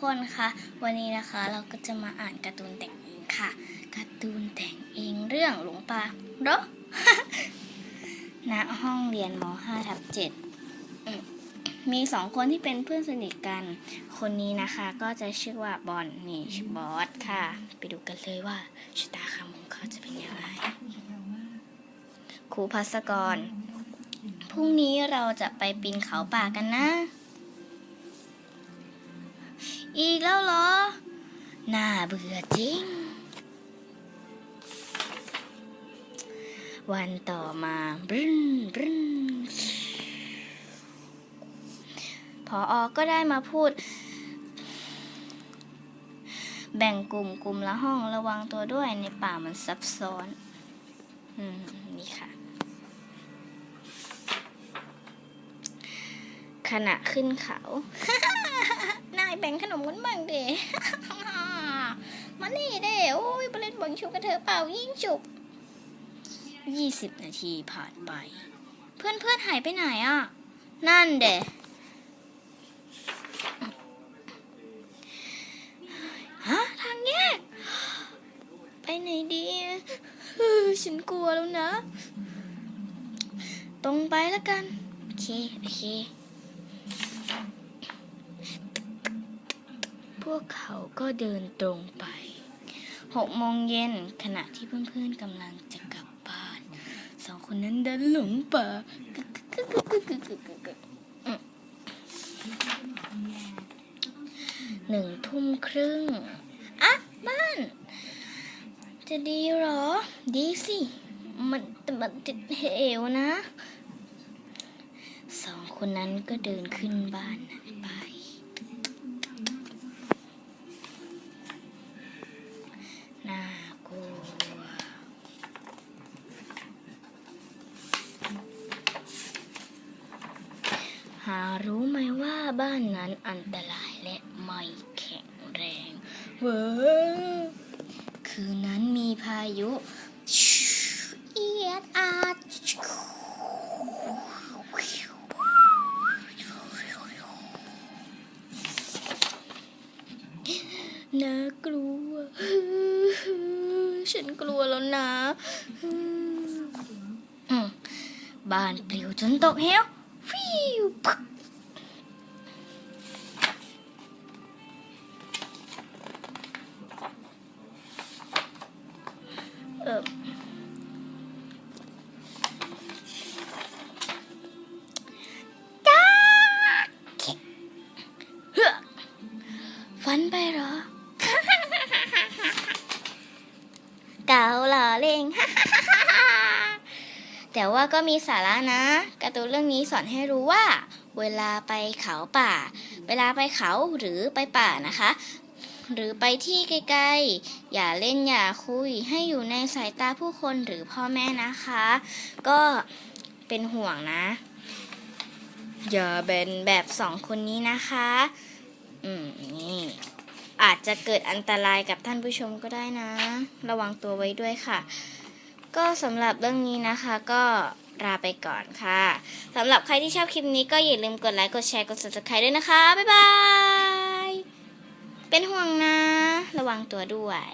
คนคะวันนี้นะคะเราก็จะมาอ่านการ์ตูนแต่งเองค่ะ การ์ตูนแต่งเองเรื่องหลงป่าเหรอณห้องเรียนม 5 ทับ7มมีสองคนที่เป็นเพื่อนสนิทกัน คนนี้นะคะก็จะชื่อว่าบอนนี่ชื่อบอสค่ะ ไปดูกันเลยว่าชะตาคำของเขาจะเป็นยังไงครูพัสกรพรุ่งนี้เราจะไปปีนเขาป่ากันนะ อีกแล้วเหรอ น่าเบื่อจริง วันต่อมาบรึ้นบรึ้นพออก็ได้มาพูด แบ่งกลุ่มกลุ่มละห้องระวังตัวด้วยในป่ามันซับซ้อน อืม นี่ค่ะ ขณะขึ้นเขา แบ่งขนมกันบ้างเดมานี่เด้โอ้ยไปเล่นบอลชุบกันเถอะเปล่ายิ่งฉุบยี่สิบนาทีผ่านไป เพื่อนเพื่อนๆหายไปไหนอะ นั่นเด้ฮะทางแยก ไปไหนดีฉันกลัวแล้วนะ ตรงไปแล้วกัน โอเค โอเค พวกเขาก็เดินตรงไปหกโมงเย็นขณะที่เพื่อนๆกำลังจะกลับบ้าน สองคนนั้นเดินหลงป่าหนึ่งทุ่มครึ่งอะบ้าน จะดีหรอ ดีสิ มันแต่มันติดเหวนะ สองคนนั้นก็เดินขึ้นบ้านนะ น่ากลัวหารู้ไหมว่าบ้านนั้นอันตรายและไม่แข็งแรงเว้อคืนนั้นมีพายุเอียดอาดน่ากลัว ฉันกลัวแล้วนะอืมบ้านปลิวจนตกเหวฟิวพึกเออจ้าเค็กเฮ้อฟันไปเหรอ เกาหล่อเลงแต่ว่าก็มีสาระนะการ์ตูนเรื่องนี้สอนให้รู้ว่า เวลาไปเขาป่า เวลาไปเขาหรือไปป่านะคะ หรือไปที่ไกลๆ อย่าเล่นอย่าคุย ให้อยู่ในสายตาผู้คนหรือพ่อแม่นะคะ ก็เป็นห่วงนะ อย่าเป็นแบบสองคนนี้นะคะ อืมนี่ อาจจะเกิดอันตรายกับท่านผู้ชมก็ได้นะ ระวังตัวไว้ด้วยค่ะ ก็สำหรับเรื่องนี้นะคะก็ลาไปก่อนค่ะสำหรับใครที่ชอบคลิปนี้ก็อย่าลืมกดไลค์กดแชร์กด subscribe ด้วยนะคะ บ๊ายบาย เป็นห่วงนะ ระวังตัวด้วย